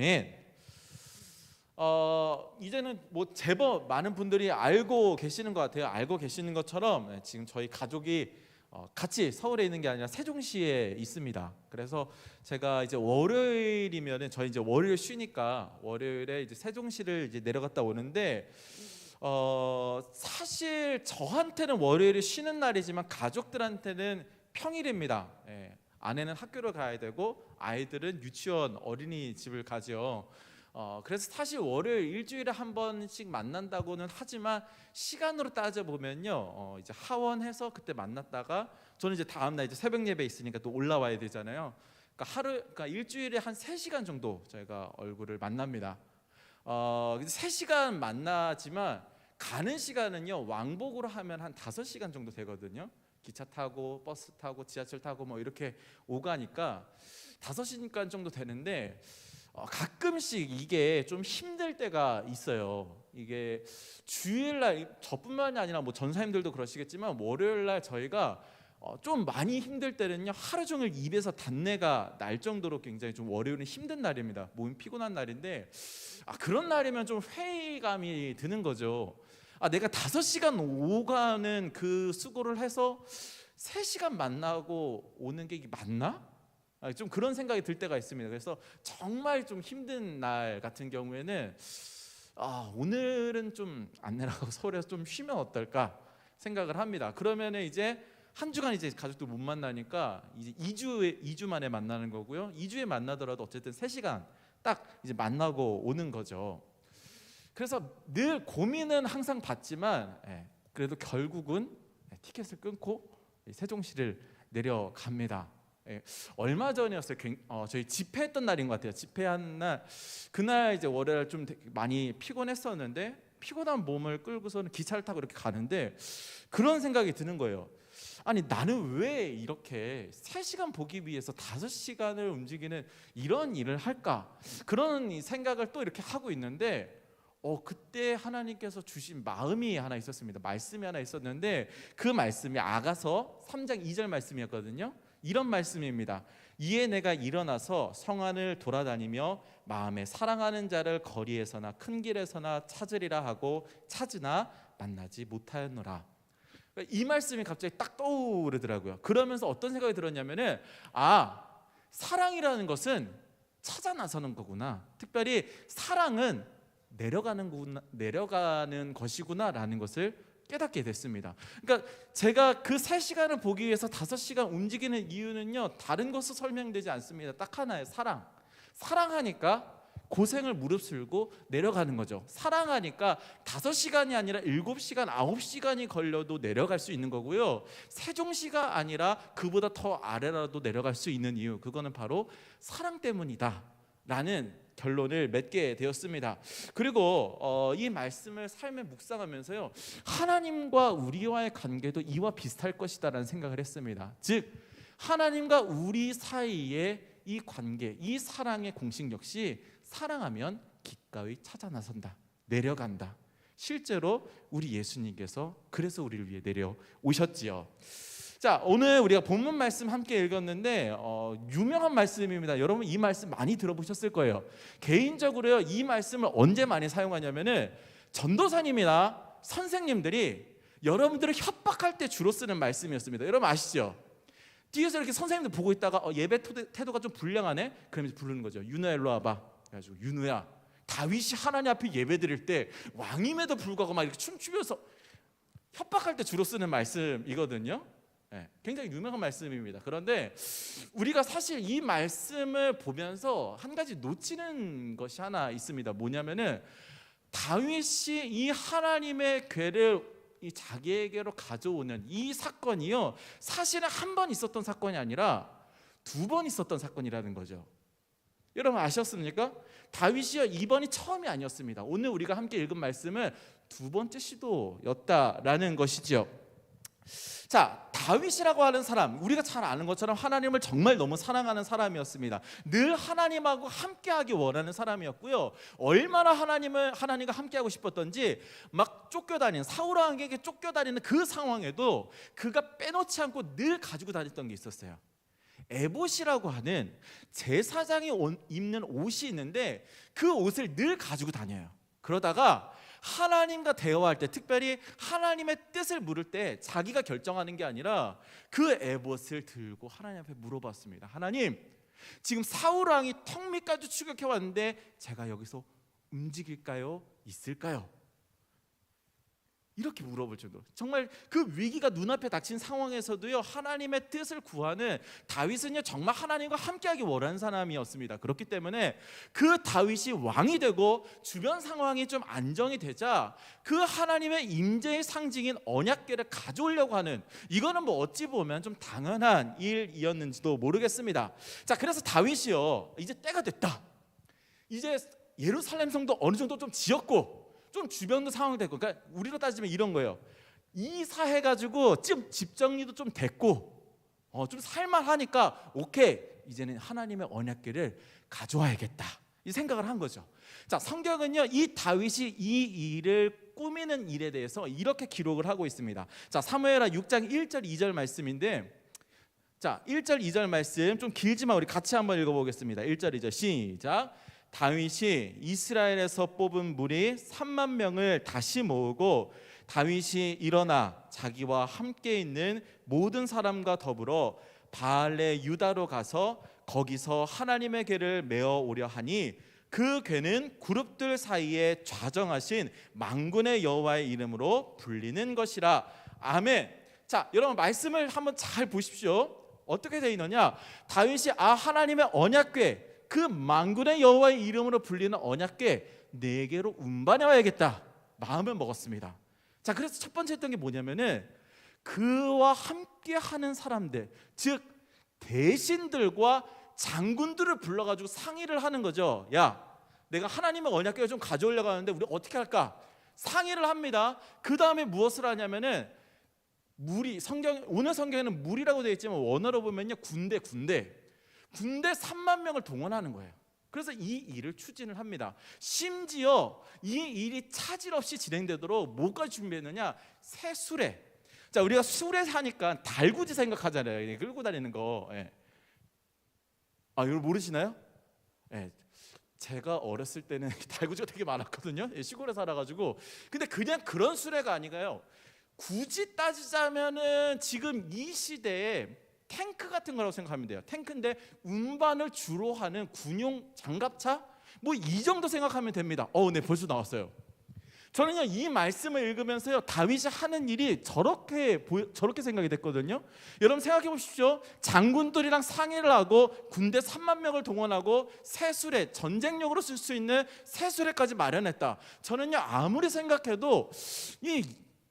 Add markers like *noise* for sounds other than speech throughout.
아멘. 어, 이제는 뭐 제법 많은 분들이 알고 계시는 것 같아요. 알고 계시는 것처럼 네, 지금 저희 가족이 어, 같이 서울에 있는 게 아니라 세종시에 있습니다. 그래서 제가 이제 월요일이면은 저희 이제 월요일 쉬니까 월요일에 이제 세종시를 이제 내려갔다 오는데 어, 사실 저한테는 월요일이 쉬는 날이지만 가족들한테는 평일입니다. 예, 아내는 학교를 가야 되고 아이들은 유치원 어린이집을 가죠. 어, 그래서 사실 월요일 일주일에 한 번씩 만난다고는 하지만 시간으로 따져 보면요, 어, 이제 하원해서 그때 만났다가 저는 이제 다음 날 이제 새벽 예배 있으니까 또 올라와야 되잖아요. 그러니까 하루, 그러니까 일주일에 한 3 시간 정도 저희가 얼굴을 만납니다. 어, 3 시간 만나지만 가는 시간은요 왕복으로 하면 한 5시간 정도 되거든요. 기차 타고 버스 타고 지하철 타고 뭐 이렇게 오가니까 5시간 정도 되는데 어, 가끔씩 이게 좀 힘들 때가 있어요. 이게 주일날 저뿐만이 아니라 뭐 전사님들도 그러시겠지만 월요일날 저희가 어, 좀 많이 힘들 때는요 하루 종일 입에서 단내가 날 정도로 굉장히 좀 월요일은 힘든 날입니다. 몸이 피곤한 날인데 아, 그런 날이면 좀 회의감이 드는 거죠. 아, 내가 다섯 시간 오가는 그 수고를 해서 세 시간 만나고 오는 게 맞나? 아, 좀 그런 생각이 들 때가 있습니다. 그래서 정말 좀 힘든 날 같은 경우에는 아, 오늘은 좀 안 내려가고 *laughs* 서울에서 좀 쉬면 어떨까 생각을 합니다. 그러면 이제 한 주간 이제 가족들 못 만나니까 이제 2주에 2주 만에 만나는 거고요. 2주에 만나더라도 어쨌든 3시간 딱 이제 만나고 오는 거죠. 그래서 늘 고민은 항상 받지만 예, 그래도 결국은 예, 티켓을 끊고 세종시를 내려갑니다. 예, 얼마 전이었어요. 굉- 어, 저희 집회했던 날인 것 같아요. 집회한 날 그날 이제 월요일 좀 많이 피곤했었는데 피곤한 몸을 끌고서는 기차를 타고 이렇게 가는데 그런 생각이 드는 거예요. 아니 나는 왜 이렇게 3시간 보기 위해서 5시간을 움직이는 이런 일을 할까? 그런 이 생각을 또 이렇게 하고 있는데 어 그때 하나님께서 주신 마음이 하나 있었습니다. 말씀이 하나 있었는데 그 말씀이 아가서 3장 2절 말씀이었거든요. 이런 말씀입니다. 이에 내가 일어나서 성안을 돌아다니며 마음에 사랑하는 자를 거리에서나 큰 길에서나 찾으리라 하고 찾으나 만나지 못하였노라. 그러니까 이 말씀이 갑자기 딱 떠오르더라고요. 그러면서 어떤 생각이 들었냐면은 아 사랑이라는 것은 찾아 나서는 거구나. 특별히 사랑은 내려가는 내려가는 것이구나라는 것을 깨닫게 됐습니다. 그러니까 제가 그 3시간을 보기 위해서 5시간 움직이는 이유는요. 다른 것으로 설명되지 않습니다. 딱 하나예요. 사랑. 사랑하니까 고생을 무릅쓰고 내려가는 거죠. 사랑하니까 5시간이 아니라 7시간, 9시간이 걸려도 내려갈 수 있는 거고요. 세종시가 아니라 그보다 더 아래라도 내려갈 수 있는 이유. 그거는 바로 사랑 때문이다. 라는 결론을 맺게 되었습니다. 그리고 어, 이 말씀을 삶에 묵상하면서요 하나님과 우리와의 관계도 이와 비슷할 것이다라는 생각을 했습니다. 즉 하나님과 우리 사이의 이 관계, 이 사랑의 공식 역시 사랑하면 기꺼이 찾아 나선다, 내려간다. 실제로 우리 예수님께서 그래서 우리를 위해 내려 오셨지요. 자 오늘 우리가 본문 말씀 함께 읽었는데 어, 유명한 말씀입니다. 여러분 이 말씀 많이 들어보셨을 거예요. 개인적으로요 이 말씀을 언제 많이 사용하냐면은 전도사님이나 선생님들이 여러분들을 협박할 때 주로 쓰는 말씀이었습니다. 여러분 아시죠? 뒤에서 이렇게 선생님들 보고 있다가 어, 예배 태도가 좀 불량하네. 그러면서 부르는 거죠. 윤우야 일로 와봐. 그래가지고 윤우야 다윗이 하나님 앞에 예배 드릴 때 왕임에도 불구하고 막 이렇게 춤추면서 협박할 때 주로 쓰는 말씀이거든요. 예, 굉장히 유명한 말씀입니다. 그런데 우리가 사실 이 말씀을 보면서 한 가지 놓치는 것이 하나 있습니다. 뭐냐면은 다윗이 이 하나님의 괴를 이 자기에게로 가져오는 이 사건이요. 사실은 한 번 있었던 사건이 아니라 두 번 있었던 사건이라는 거죠. 여러분 아셨습니까? 다윗이요 이번이 처음이 아니었습니다. 오늘 우리가 함께 읽은 말씀은 두 번째 시도였다라는 것이지요. 자, 다윗이라고 하는 사람, 우리가 잘 아는 것처럼 하나님을 정말 너무 사랑하는 사람이었습니다. 늘 하나님하고 함께하기 원하는 사람이었고요. 얼마나 하나님을 하나님과 함께하고 싶었던지 막 쫓겨다니는 사울 왕에게 쫓겨다니는 그 상황에도 그가 빼놓지 않고 늘 가지고 다녔던 게 있었어요. 에봇이라고 하는 제사장이 온- 입는 옷이 있는데 그 옷을 늘 가지고 다녀요. 그러다가 하나님과 대화할 때 특별히 하나님의 뜻을 물을 때 자기가 결정하는 게 아니라 그 에봇을 들고 하나님 앞에 물어봤습니다. 하나님, 지금 사울 왕이 턱 밑까지 추격해 왔는데 제가 여기서 움직일까요? 있을까요? 이렇게 물어볼 정도로 정말 그 위기가 눈앞에 닥친 상황에서도요 하나님의 뜻을 구하는 다윗은요 정말 하나님과 함께하기 원하는 사람이었습니다. 그렇기 때문에 그 다윗이 왕이 되고 주변 상황이 좀 안정이 되자 그 하나님의 임재의 상징인 언약궤를 가져오려고 하는 이거는 뭐 어찌 보면 좀 당연한 일이었는지도 모르겠습니다. 자 그래서 다윗이요 이제 때가 됐다. 이제 예루살렘 성도 어느 정도 좀 지었고 좀 주변도 상황이 됐고 그러니까 우리로 따지면 이런 거예요. 이사해 가지고 지금 집 정리도 좀 됐고 어, 좀 살만하니까 오케이 이제는 하나님의 언약궤를 가져와야겠다 이 생각을 한 거죠. 자 성경은요 이 다윗이 이 일을 꾸미는 일에 대해서 이렇게 기록을 하고 있습니다. 자 사무엘하 6장 1절 2절 말씀인데 자 1절 2절 말씀 좀 길지만 우리 같이 한번 읽어보겠습니다. 1절 2절 시작. 다윗이 이스라엘에서 뽑은 무리 3만 명을 다시 모으고 다윗이 일어나 자기와 함께 있는 모든 사람과 더불어 바알레 유다로 가서 거기서 하나님의 궤를 메어 오려 하니 그 궤는 그룹들 사이에 좌정하신 망군의 여호와의 이름으로 불리는 것이라 아멘. 자, 여러분 말씀을 한번 잘 보십시오. 어떻게 되어 있느냐? 다윗이 아 하나님의 언약궤 그 망군의 여호와의 이름으로 불리는 언약궤 네 개로 운반해 와야겠다. 마음을 먹었습니다. 자, 그래서 첫 번째 했던 게 뭐냐면은 그와 함께 하는 사람들, 즉 대신들과 장군들을 불러 가지고 상의를 하는 거죠. 야, 내가 하나님의 언약궤를 좀 가져오려고 하는데 우리 어떻게 할까? 상의를 합니다. 그 다음에 무엇을 하냐면은 물이 성경 오늘 성경에는 물이라고 되어 있지만 원어로 보면요 군대 군대 군대 3만 명을 동원하는 거예요. 그래서 이 일을 추진을 합니다. 심지어 이 일이 차질 없이 진행되도록 뭐가 준비했느냐? 새 수레. 자 우리가 수레 하니까 달구지 생각하잖아요. 끌고 다니는 거. 예. 아 이걸 모르시나요? 예. 제가 어렸을 때는 *laughs* 달구지가 되게 많았거든요. 예, 시골에 살아가지고. 근데 그냥 그런 수레가 아니가요. 굳이 따지자면은 지금 이 시대에 탱크 같은 거라고 생각하면 돼요. 탱크인데 운반을 주로 하는 군용 장갑차 뭐 이 정도 생각하면 됩니다. 어, 네 벌써 나왔어요. 저는요 이 말씀을 읽으면서요 다윗이 하는 일이 저렇게 보여, 저렇게 생각이 됐거든요. 여러분 생각해 보십시오. 장군들이랑 상의를 하고 군대 3만 명을 동원하고 새수레 전쟁력으로 쓸 수 있는 새수레까지 마련했다. 저는요 아무리 생각해도 이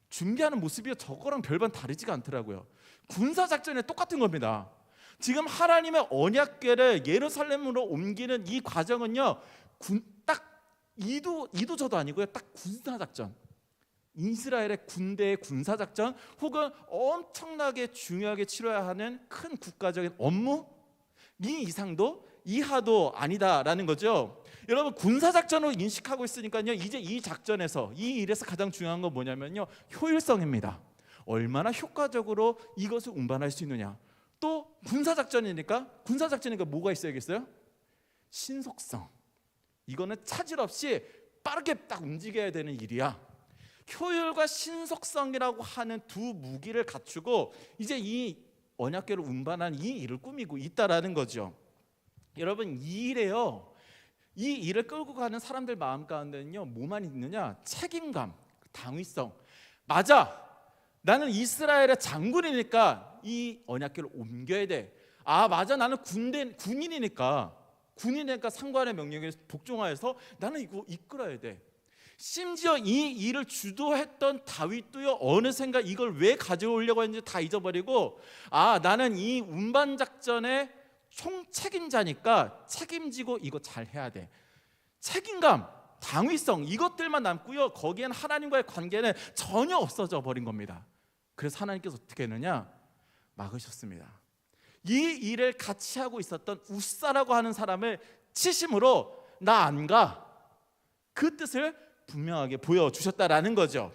준비하는 모습이 저거랑 별반 다르지가 않더라고요. 군사 작전에 똑같은 겁니다. 지금 하나님의 언약궤를 예루살렘으로 옮기는 이 과정은요. 군, 딱 이도 이도 저도 아니고요. 딱 군사 작전. 이스라엘의 군대의 군사 작전 혹은 엄청나게 중요하게 치러야 하는 큰 국가적인 업무 이 이상도 이하도 아니다라는 거죠. 여러분 군사 작전으로 인식하고 있으니까요. 이제 이 작전에서 이 일에서 가장 중요한 건 뭐냐면요. 효율성입니다. 얼마나 효과적으로 이것을 운반할 수 있느냐. 또 군사 작전이니까 군사 작전이니까 뭐가 있어야겠어요? 신속성. 이거는 차질 없이 빠르게 딱 움직여야 되는 일이야. 효율과 신속성이라고 하는 두 무기를 갖추고 이제 이 언약궤를 운반한 이 일을 꾸미고 있다라는 거죠. 여러분 이 일에요. 이 일을 끌고 가는 사람들 마음 가운데는요 뭐만 있느냐 책임감, 당위성. 맞아. 나는 이스라엘의 장군이니까 이 언약궤를 옮겨야 돼. 아 맞아. 나는 군대 군인이니까 군인이니까 상관의 명령에 복종하여서 나는 이거 이끌어야 돼. 심지어 이 일을 주도했던 다윗도요 어느샌가 이걸 왜 가져오려고 했는지 다 잊어버리고 아 나는 이 운반 작전의 총 책임자니까 책임지고 이거 잘 해야 돼. 책임감, 당위성 이것들만 남고요. 거기엔 하나님과의 관계는 전혀 없어져 버린 겁니다. 그래서 하나님께서 어떻게 했느냐? 막으셨습니다. 이 일을 같이 하고 있었던 우사라고 하는 사람을 치심으로 나 안 가. 그 뜻을 분명하게 보여 주셨다라는 거죠.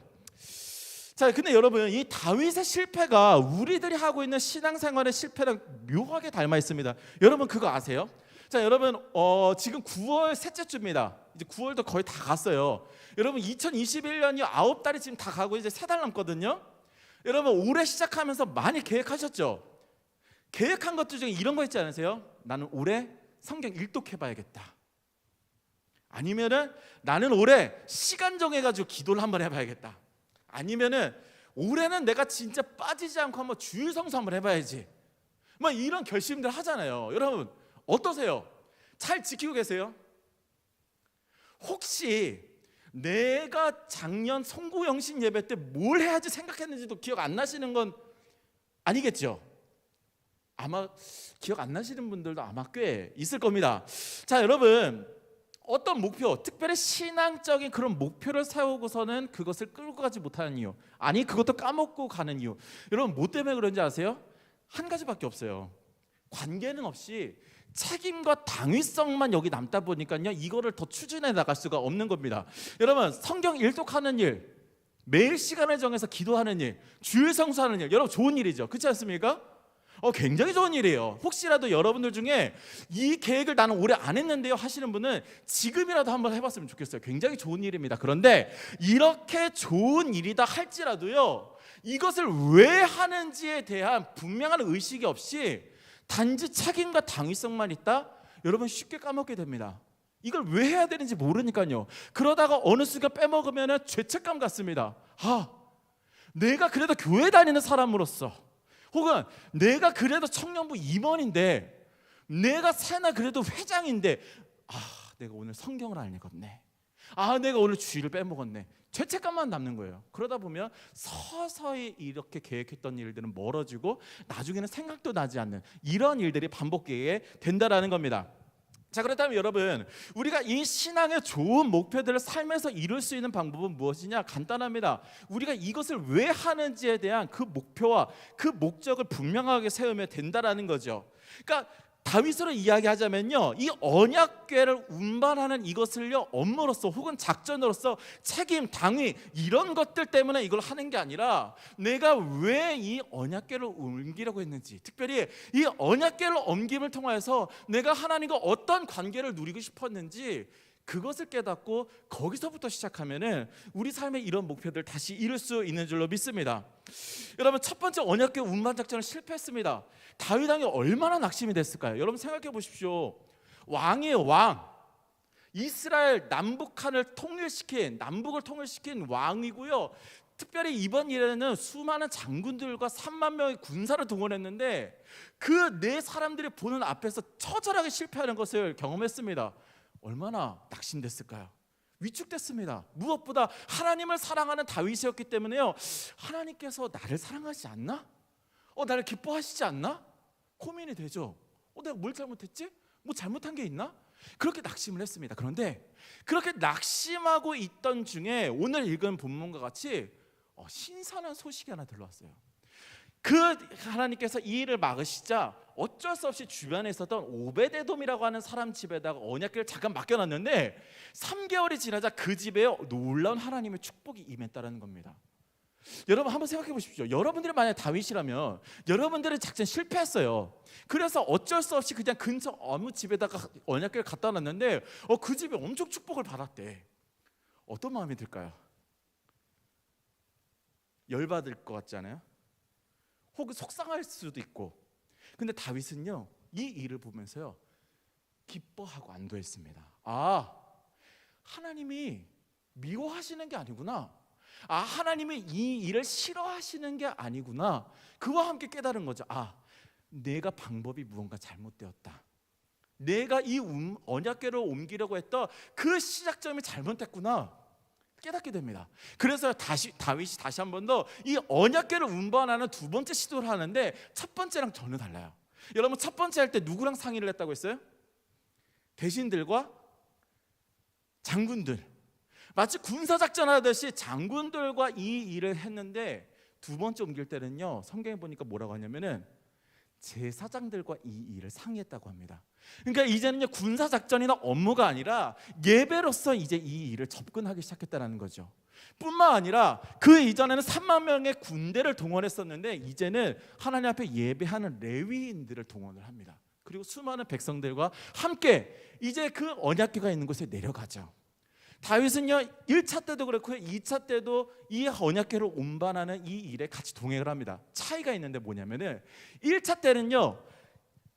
자, 근데 여러분 이 다윗의 실패가 우리들이 하고 있는 신앙생활의 실패랑 묘하게 닮아 있습니다. 여러분 그거 아세요? 자, 여러분 어, 지금 9월 셋째 주입니다. 이제 9월도 거의 다 갔어요. 여러분 2021년이 아홉 달이 지금 다 가고 이제 세달 남거든요. 여러분 올해 시작하면서 많이 계획하셨죠? 계획한 것들 중에 이런 거 있지 않으세요? 나는 올해 성경 일독해 봐야겠다. 아니면은 나는 올해 시간 정해 가지고 기도를 한번 해 봐야겠다. 아니면은 올해는 내가 진짜 빠지지 않고 한번 주일 성수 한번 해 봐야지. 뭐 이런 결심들 하잖아요. 여러분 어떠세요? 잘 지키고 계세요? 혹시 내가 작년 송구영신 예배 때 뭘 해야지 생각했는지도 기억 안 나시는 건 아니겠죠? 아마 기억 안 나시는 분들도 아마 꽤 있을 겁니다. 자, 여러분 어떤 목표, 특별히 신앙적인 그런 목표를 세우고서는 그것을 끌고 가지 못하는 이유, 아니 그것도 까먹고 가는 이유. 여러분 뭐 때문에 그런지 아세요? 한 가지밖에 없어요. 관계는 없이 책임과 당위성만 여기 남다 보니까요 이거를 더 추진해 나갈 수가 없는 겁니다. 여러분 성경 일독하는 일, 매일 시간을 정해서 기도하는 일, 주일 성수하는 일, 여러분 좋은 일이죠. 그렇지 않습니까? 어 굉장히 좋은 일이에요. 혹시라도 여러분들 중에 이 계획을 나는 올해 안 했는데요 하시는 분은 지금이라도 한번 해봤으면 좋겠어요. 굉장히 좋은 일입니다. 그런데 이렇게 좋은 일이다 할지라도요 이것을 왜 하는지에 대한 분명한 의식이 없이 단지 책임과 당위성만 있다 여러분 쉽게 까먹게 됩니다. 이걸 왜 해야 되는지 모르니까요. 그러다가 어느 순간 빼먹으면 죄책감 같습니다. 아, 내가 그래도 교회 다니는 사람으로서 혹은 내가 그래도 청년부 임원인데 내가 새나 그래도 회장인데 아 내가 오늘 성경을 안 읽었네. 아 내가 오늘 주일을 빼먹었네. 죄책감만 남는 거예요. 그러다 보면 서서히 이렇게 계획했던 일들은 멀어지고 나중에는 생각도 나지 않는 이런 일들이 반복되게 된다라는 겁니다 자 그렇다면 여러분 우리가 이 신앙의 좋은 목표들을 삶에서 이룰 수 있는 방법은 무엇이냐? 간단합니다. 우리가 이것을 왜 하는지에 대한 그 목표와 그 목적을 분명하게 세우면 된다라는 거죠. 그러니까 다윗으로 이야기하자면요 이 언약궤를 운반하는 이것을요 업무로서 혹은 작전으로서 책임 당위 이런 것들 때문에 이걸 하는 게 아니라 내가 왜 이 언약궤를 옮기려고 했는지 특별히 이 언약궤를 옮김을 통해서 내가 하나님과 어떤 관계를 누리고 싶었는지 그것을 깨닫고 거기서부터 시작하면은 우리 삶의 이런 목표들 다시 이룰 수 있는 줄로 믿습니다. 여러분 첫 번째 언약궤 운반 작전을 실패했습니다. 다윗 왕이 얼마나 낙심이 됐을까요? 여러분 생각해 보십시오. 왕이에요, 왕. 이스라엘 남북한을 통일시킨 남북을 통일시킨 왕이고요. 특별히 이번 일에는 수많은 장군들과 3만 명의 군사를 동원했는데 그 네 사람들이 보는 앞에서 처절하게 실패하는 것을 경험했습니다. 얼마나 낙심됐을까요? 위축됐습니다. 무엇보다 하나님을 사랑하는 다윗이었기 때문에요. 하나님께서 나를 사랑하지 않나? 어 나를 기뻐하시지 않나? 고민이 되죠. 어 내가 뭘 잘못했지? 뭐 잘못한 게 있나? 그렇게 낙심을 했습니다. 그런데 그렇게 낙심하고 있던 중에 오늘 읽은 본문과 같이 어, 신선한 소식이 하나 들려왔어요. 그 하나님께서 이 일을 막으시자 어쩔 수 없이 주변에 있었던 오베데돔이라고 하는 사람 집에다가 언약궤를 잠깐 맡겨놨는데 3개월이 지나자 그 집에 놀라운 하나님의 축복이 임했다는 겁니다. 여러분 한번 생각해 보십시오. 여러분들이 만약 다윗이라면 여러분들의 작전 실패했어요. 그래서 어쩔 수 없이 그냥 근처 어느 집에다가 언약궤를 갖다 놨는데 어, 그 집에 엄청 축복을 받았대. 어떤 마음이 들까요? 열받을 것 같지 않아요? 혹은 속상할 수도 있고. 근데 다윗은요 이 일을 보면서요 기뻐하고 안도했습니다. 아 하나님이 미워하시는 게 아니구나. 아 하나님이 이 일을 싫어하시는 게 아니구나. 그와 함께 깨달은 거죠. 아 내가 방법이 무언가 잘못되었다. 내가 이 움- 언약궤를 옮기려고 했던 그 시작점이 잘못됐구나. 깨닫게 됩니다. 그래서 다시 다윗이 다시 한 번 더 이 언약궤를 운반하는 두 번째 시도를 하는데 첫 번째랑 전혀 달라요. 여러분 첫 번째 할 때 누구랑 상의를 했다고 했어요? 대신들과 장군들. 마치 군사 작전 하듯이 장군들과 이 일을 했는데 두 번째 옮길 때는요. 성경에 보니까 뭐라고 하냐면은 제사장들과 이 일을 상의했다고 합니다. 그러니까 이제는요 군사 작전이나 업무가 아니라 예배로서 이제 이 일을 접근하기 시작했다는 거죠. 뿐만 아니라 그 이전에는 3만 명의 군대를 동원했었는데 이제는 하나님 앞에 예배하는 레위인들을 동원을 합니다. 그리고 수많은 백성들과 함께 이제 그 언약궤가 있는 곳에 내려가죠. 다윗은요 1차 때도 그렇고요 2차 때도 이 언약궤를 운반하는 이 일에 같이 동행을 합니다. 차이가 있는데 뭐냐면은 1차 때는요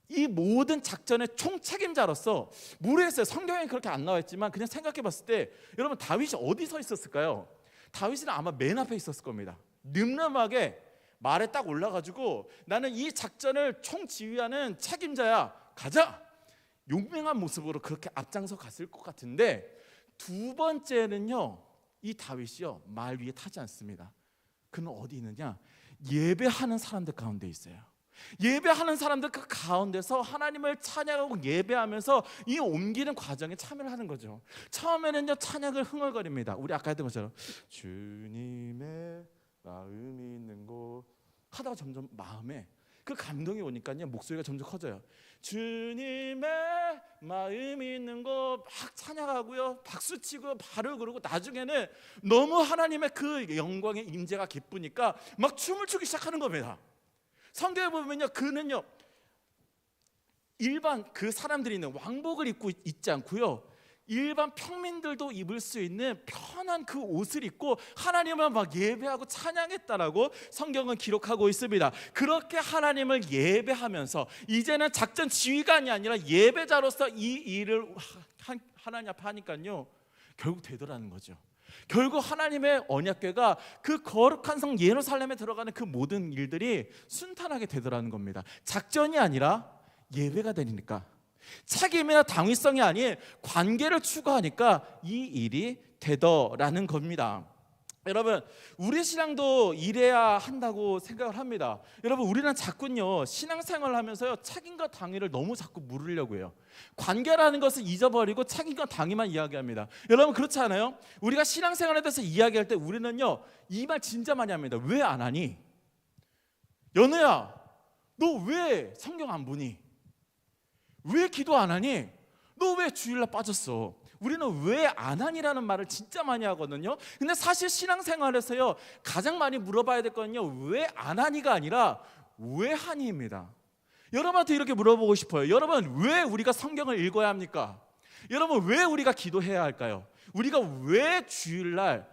이 모든 작전의 총책임자로서 모르겠어요. 성경에 그렇게 안 나와 있지만 그냥 생각해 봤을 때 여러분 다윗이 어디 서 있었을까요? 다윗은 아마 맨 앞에 있었을 겁니다. 늠름하게 말에 딱 올라가지고 나는 이 작전을 총지휘하는 책임자야. 가자. 용맹한 모습으로 그렇게 앞장서 갔을 것 같은데 두 번째는요. 이 다윗이요. 말 위에 타지 않습니다. 그는 어디 있느냐? 예배하는 사람들 가운데 있어요. 예배하는 사람들 그 가운데서 하나님을 찬양하고 예배하면서 이 옮기는 과정에 참여를 하는 거죠. 처음에는요 찬양을 흥얼거립니다. 우리 아까 했던 것처럼 주님의 마음이 있는 곳 하다가 점점 마음에 그 감동이 오니까요 목소리가 점점 커져요. 주님의 마음이 있는 곳막 찬양하고요 박수 치고 발을 그르고 나중에는 너무 하나님의 그 영광의 임재가 기쁘니까 막 춤을 추기 시작하는 겁니다. 성경에 보면요 그는요 일반 그 사람들이 있는 왕복을 입고 있- 있지 않고요 일반 평민들도 입을 수 있는 편한 그 옷을 입고 하나님을 막 예배하고 찬양했다라고 성경은 기록하고 있습니다. 그렇게 하나님을 예배하면서 이제는 작전 지휘관이 아니라 예배자로서 이 일을 하나님 앞에 하니까요 결국 되더라는 거죠. 결국 하나님의 언약궤가 그 거룩한 성 예루살렘에 들어가는 그 모든 일들이 순탄하게 되더라는 겁니다. 작전이 아니라 예배가 되니까 책임이나 당위성이 아닌 관계를 추구하니까 이 일이 되더라는 겁니다. 여러분 우리 신앙도 이래야 한다고 생각을 합니다. 여러분 우리는 자꾸요 신앙생활을 하면서요 책임과 당위를 너무 자꾸 물으려고 해요. 관계라는 것을 잊어버리고 책임과 당위만 이야기합니다. 여러분 그렇지 않아요? 우리가 신앙생활에 대해서 이야기할 때 우리는요 이 말 진짜 많이 합니다. 왜 안 하니? 연우야, 너 왜 성경 안 보니? 왜 기도 안 하니? 너 왜 주일날 빠졌어? 우리는 왜 안 하니라는 말을 진짜 많이 하거든요. 근데 사실 신앙생활에서요 가장 많이 물어봐야 될 거는요 왜 안 하니가 아니라 왜 하니입니다. 여러분한테 이렇게 물어보고 싶어요. 여러분 왜 우리가 성경을 읽어야 합니까? 여러분 왜 우리가 기도해야 할까요? 우리가 왜 주일날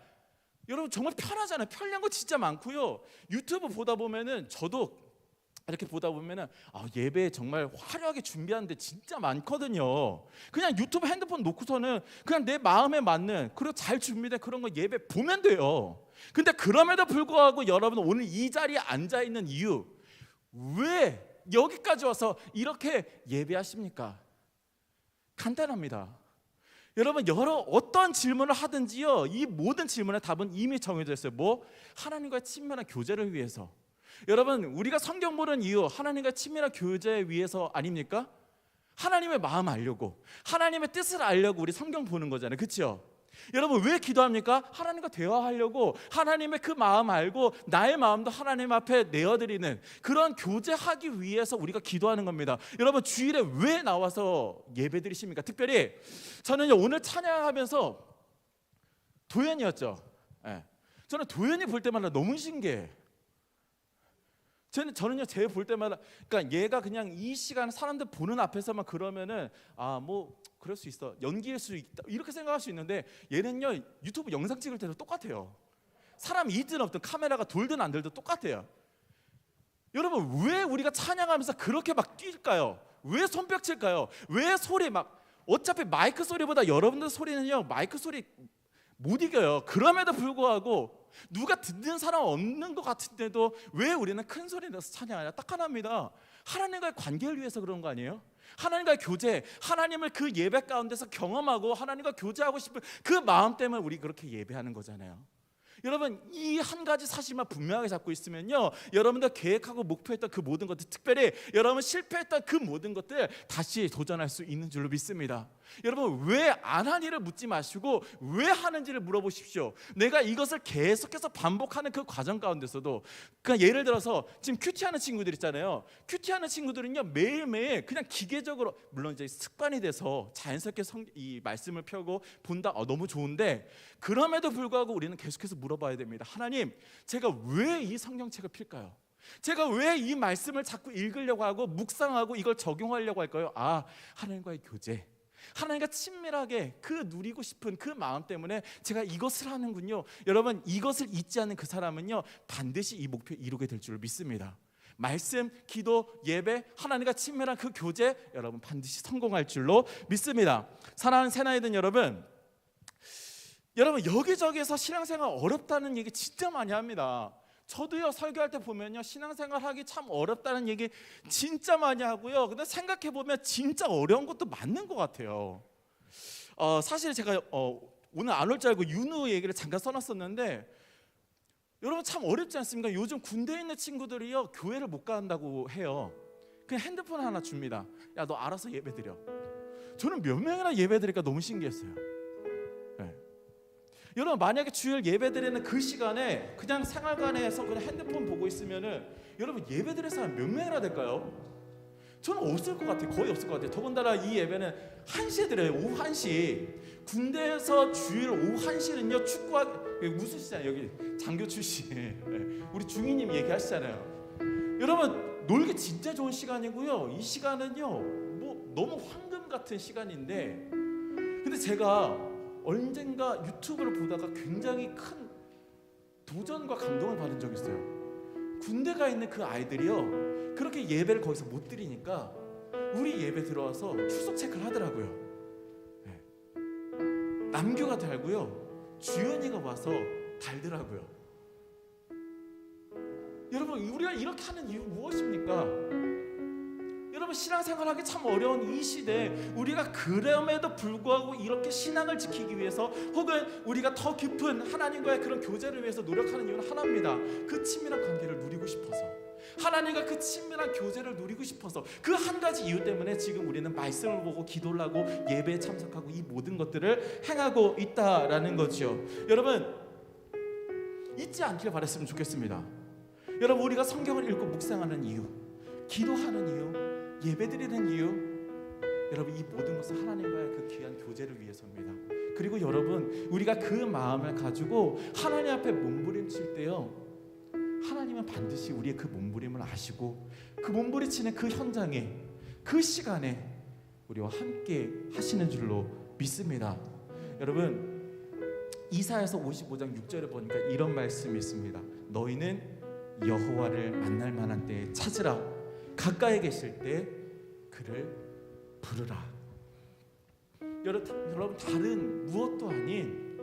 여러분 정말 편하잖아요. 편리한 거 진짜 많고요. 유튜브 보다 보면은 저도 이렇게 보다 보면은 아, 예배 정말 화려하게 준비하는데 진짜 많거든요. 그냥 유튜브 핸드폰 놓고서는 그냥 내 마음에 맞는 그리고 잘 준비된 그런 거 예배 보면 돼요. 근데 그럼에도 불구하고 여러분 오늘 이 자리에 앉아 있는 이유 왜 여기까지 와서 이렇게 예배하십니까? 간단합니다. 여러분 여러 어떤 질문을 하든지요 이 모든 질문의 답은 이미 정해져 있어요. 뭐 하나님과의 친밀한 교제를 위해서. 여러분 우리가 성경 보는 이유 하나님과 친밀한 교제 위해서 아닙니까? 하나님의 마음 알려고 하나님의 뜻을 알려고 우리 성경 보는 거잖아요. 그렇죠? 여러분 왜 기도합니까? 하나님과 대화하려고 하나님의 그 마음 알고 나의 마음도 하나님 앞에 내어드리는 그런 교제하기 위해서 우리가 기도하는 겁니다. 여러분 주일에 왜 나와서 예배드리십니까? 특별히 저는요 오늘 찬양하면서 도연이었죠. 예. 저는 도연이 볼 때마다 너무 신기해. 저는 저는요 쟤볼 때마다 그러니까 얘가 그냥 이 시간 사람들 보는 앞에서만 그러면은 아 뭐 그럴 수 있어 연기일 수 있다 이렇게 생각할 수 있는데 얘는요 유튜브 영상 찍을 때도 똑같아요. 사람이 있든 없든 카메라가 돌든 안 돌든 똑같아요. 여러분 왜 우리가 찬양하면서 그렇게 막 뛸까요? 왜 손뼉 칠까요? 왜 소리 막 어차피 마이크 소리보다 여러분들 소리는요 마이크 소리 못 이겨요. 그럼에도 불구하고 누가 듣는 사람 없는 것 같은데도 왜 우리는 큰 소리 내서 찬양하냐? 딱 하나입니다. 하나님과의 관계를 위해서 그런 거 아니에요? 하나님과의 교제, 하나님을 그 예배 가운데서 경험하고 하나님과 교제하고 싶은 그 마음 때문에 우리 그렇게 예배하는 거잖아요. 여러분 이 한 가지 사실만 분명하게 잡고 있으면요 여러분들 계획하고 목표했던 그 모든 것들 특별히 여러분 실패했던 그 모든 것들 다시 도전할 수 있는 줄로 믿습니다 여러분 왜 안 하니를 묻지 마시고 왜 하는지를 물어보십시오. 내가 이것을 계속해서 반복하는 그 과정 가운데서도 그냥 예를 들어서 지금 큐티하는 친구들 있잖아요. 큐티하는 친구들은요 매일매일 그냥 기계적으로 물론 이제 습관이 돼서 자연스럽게 성, 이 말씀을 펴고 본다. 어, 너무 좋은데 그럼에도 불구하고 우리는 계속해서 물어봐야 됩니다. 하나님, 제가 왜 이 성경책을 필까요? 제가 왜 이 말씀을 자꾸 읽으려고 하고 묵상하고 이걸 적용하려고 할까요? 아, 하나님과의 교제. 하나님과 친밀하게 그 누리고 싶은 그 마음 때문에 제가 이것을 하는군요. 여러분, 이것을 잊지 않는 그 사람은요, 반드시 이 목표 이루게 될 줄 믿습니다. 말씀, 기도, 예배, 하나님과 친밀한 그 교제, 여러분 반드시 성공할 줄로 믿습니다. 사랑하는 새나이든 여러분, 여러분 여기저기서 신앙생활 어렵다는 얘기 진짜 많이 합니다. 저도요 설교할 때 보면요 신앙생활 하기 참 어렵다는 얘기 진짜 많이 하고요. 근데 생각해 보면 진짜 어려운 것도 맞는 것 같아요. 어, 사실 제가 어, 오늘 안 올 줄 알고 윤우 얘기를 잠깐 써놨었는데 여러분 참 어렵지 않습니까? 요즘 군대에 있는 친구들이요 교회를 못 간다고 해요. 그냥 핸드폰 하나 줍니다. 야 너 알아서 예배 드려. 저는 몇 명이나 예배 드릴까 너무 신기했어요. 네. 여러분 만약에 주일 예배 드리는 그 시간에 그냥 생활관에서 그냥 핸드폰 보고 있으면은 여러분 예배 드릴 사람 몇 명이나 될까요? 저는 없을 것 같아요. 거의 없을 것 같아요. 더군다나 이 예배는 1시에 드려요. 오후 1시. 군대에서 주일 오후 1시는요. 축구하 무슨 시잖아요. 여기 장교 출신. 네. *laughs* 우리 중위님 얘기하시잖아요. 여러분 놀기 진짜 좋은 시간이고요. 이 시간은요. 뭐 너무 황금 같은 시간인데 근데 제가 언젠가 유튜브를 보다가 굉장히 큰 도전과 감동을 받은 적이 있어요. 군대 가 있는 그 아이들이요. 그렇게 예배를 거기서 못 드리니까 우리 예배 들어와서 출석 체크를 하더라고요. 네. 남교가 달고요. 주연이가 와서 달더라고요. 여러분 우리가 이렇게 하는 이유 무엇입니까? 신앙생활하기 참 어려운 이 시대에 우리가 그럼에도 불구하고 이렇게 신앙을 지키기 위해서 혹은 우리가 더 깊은 하나님과의 그런 교제를 위해서 노력하는 이유는 하나입니다. 그 친밀한 관계를 누리고 싶어서 하나님과 그 친밀한 교제를 누리고 싶어서 그 한 가지 이유 때문에 지금 우리는 말씀을 보고 기도를 하고 예배에 참석하고 이 모든 것들을 행하고 있다라는 거죠. 여러분 잊지 않길 바랬으면 좋겠습니다. 여러분 우리가 성경을 읽고 묵상하는 이유, 기도하는 이유, 예배드리는 이유, 여러분 이 모든 것은 하나님과의 그 귀한 교제를 위해서입니다. 그리고 여러분 우리가 그 마음을 가지고 하나님 앞에 몸부림칠 때요. 하나님은 반드시 우리의 그 몸부림을 아시고 그 몸부림치는 그 현장에 그 시간에 우리와 함께 하시는 줄로 믿습니다. 여러분 이사야서 55장 6절에 보니까 이런 말씀이 있습니다. 너희는 여호와를 만날 만한 때에 찾으라. 가까이 계실 때 그를 부르라. 여러분 다른 무엇도 아닌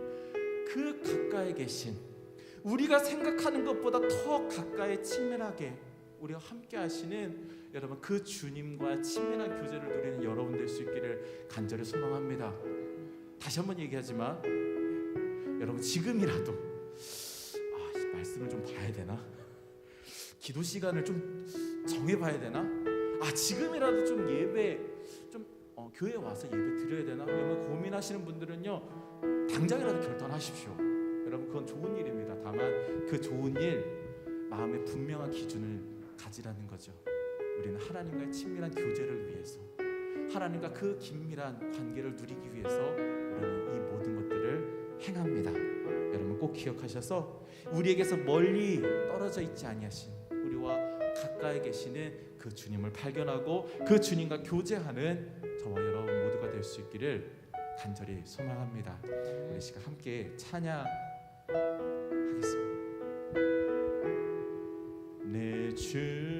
그 가까이 계신 우리가 생각하는 것보다 더 가까이 친밀하게 우리와 함께 하시는 여러분 그 주님과 친밀한 교제를 누리는 여러분 될 수 있기를 간절히 소망합니다. 다시 한번 얘기하지만 여러분 지금이라도 아, 이 말씀을 좀 봐야 되나? 기도 시간을 좀 정해 봐야 되나? 아, 지금이라도 좀 예배 좀 어, 교회 와서 예배 드려야 되나? 여러분 고민하시는 분들은요. 당장이라도 결단하십시오. 여러분 그건 좋은 일입니다. 다만 그 좋은 일 마음의 분명한 기준을 가지라는 거죠. 우리는 하나님과의 친밀한 교제를 위해서 하나님과 그 긴밀한 관계를 누리기 위해서 우리는 이 모든 것들을 행합니다. 여러분 꼭 기억하셔서 우리에게서 멀리 떨어져 있지 아니하신 가까이 계시는 그 주님을 발견하고 그 주님과 교제하는 저와 여러분 모두가 될 수 있기를 간절히 소망합니다. 우리 시간 함께 찬양하겠습니다. 내 주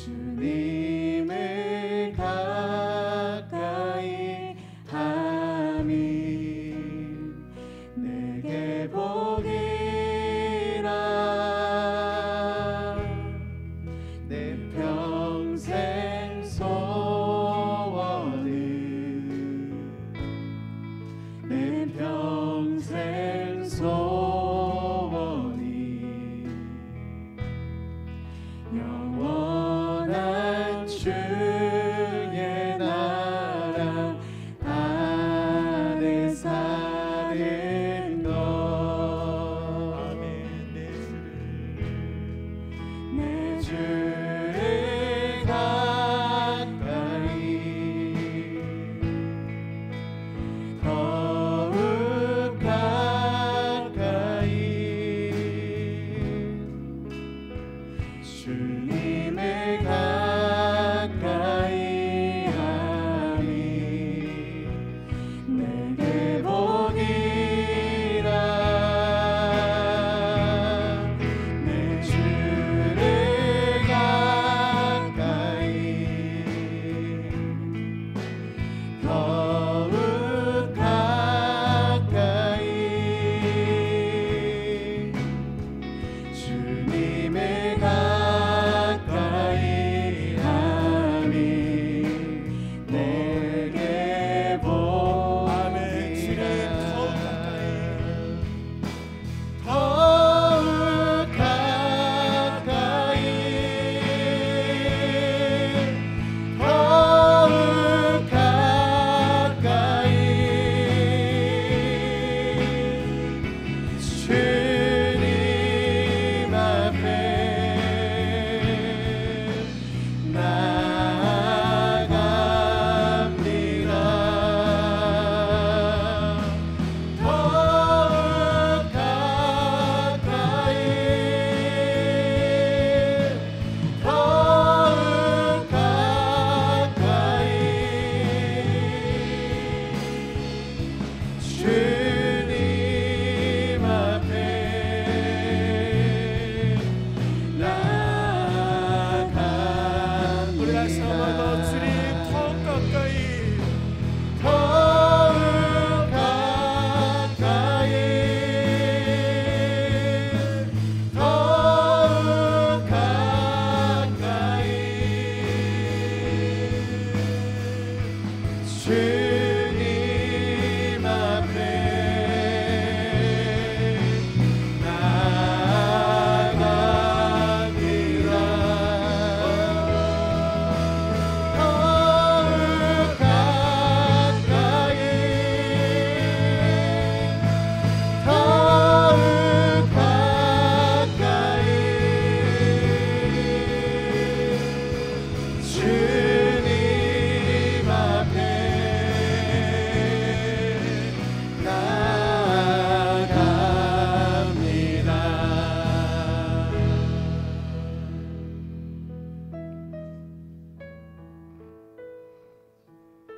주님